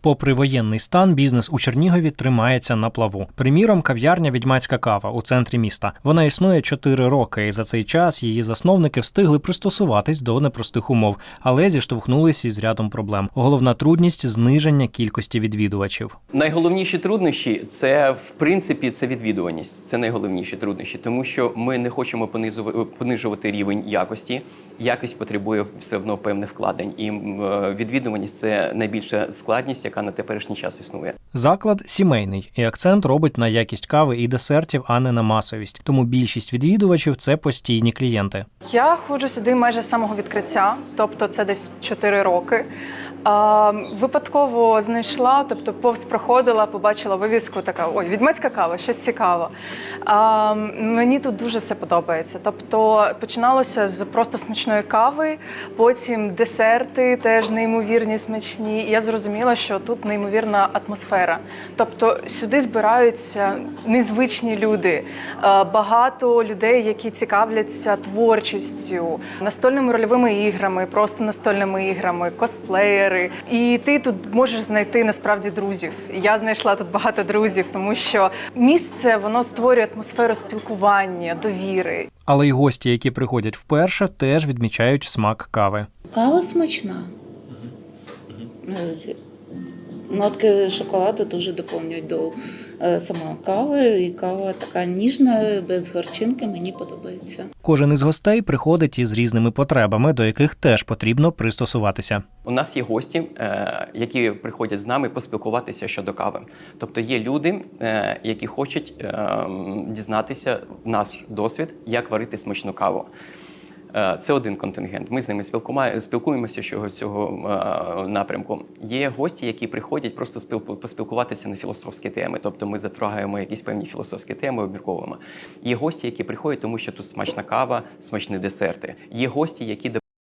Попри воєнний стан, бізнес у Чернігові тримається на плаву. Приміром, кав'ярня Відьмацька кава у центрі міста. Вона існує 4 роки, і за цей час її засновники встигли пристосуватись до непростих умов, але зіштовхнулися із рядом проблем. Головна трудність зниження кількості відвідувачів. Найголовніші труднощі це в принципі це відвідуваність. Це найголовніші труднощі, тому що ми не хочемо понижувати рівень якості. Якість потребує все одно певних вкладень, і е, відвідуваність це найбільша складність, яка на теперішній час існує. Заклад сімейний, і акцент робить на якість кави і десертів, а не на масовість. Тому більшість відвідувачів це постійні клієнти. Я ходжу сюди майже з самого відкриття, тобто це десь 4 роки. А, випадково знайшла, тобто повз проходила, побачила вивіску, така ой, відьмацька кава, щось цікаве. А, мені тут дуже все подобається. Тобто починалося з просто смачної кави, потім десерти теж неймовірні смачні. І я зрозуміла, що тут неймовірна атмосфера. Тобто сюди збираються незвичні люди, багато людей, які цікавляться творчістю, настольними рольовими іграми, просто настольними іграми, косплеєри. І ти тут можеш знайти насправді друзів. Я знайшла тут багато друзів, тому що місце воно створює атмосферу спілкування, довіри. Але й гості, які приходять вперше, теж відмічають смак кави. Кава смачна. Е, Нотки шоколаду дуже доповнюють до е, самої кави. І кава така ніжна, без горчинки, мені подобається. Кожен із гостей приходить із різними потребами, до яких теж потрібно пристосуватися. У нас є гості, е, які приходять з нами поспілкуватися щодо кави. Тобто є люди, е, які хочуть е, м, дізнатися наш досвід, як варити смачну каву. Е, Це один контингент. Ми з ними спілкуємося щодо цього е, напрямку. Є гості, які приходять просто спілку- поспілкуватися на філософські теми. Тобто ми затрагаємо якісь певні філософські теми, обмірковуємо. Є гості, які приходять, тому що тут смачна кава, смачні десерти. Є гості, які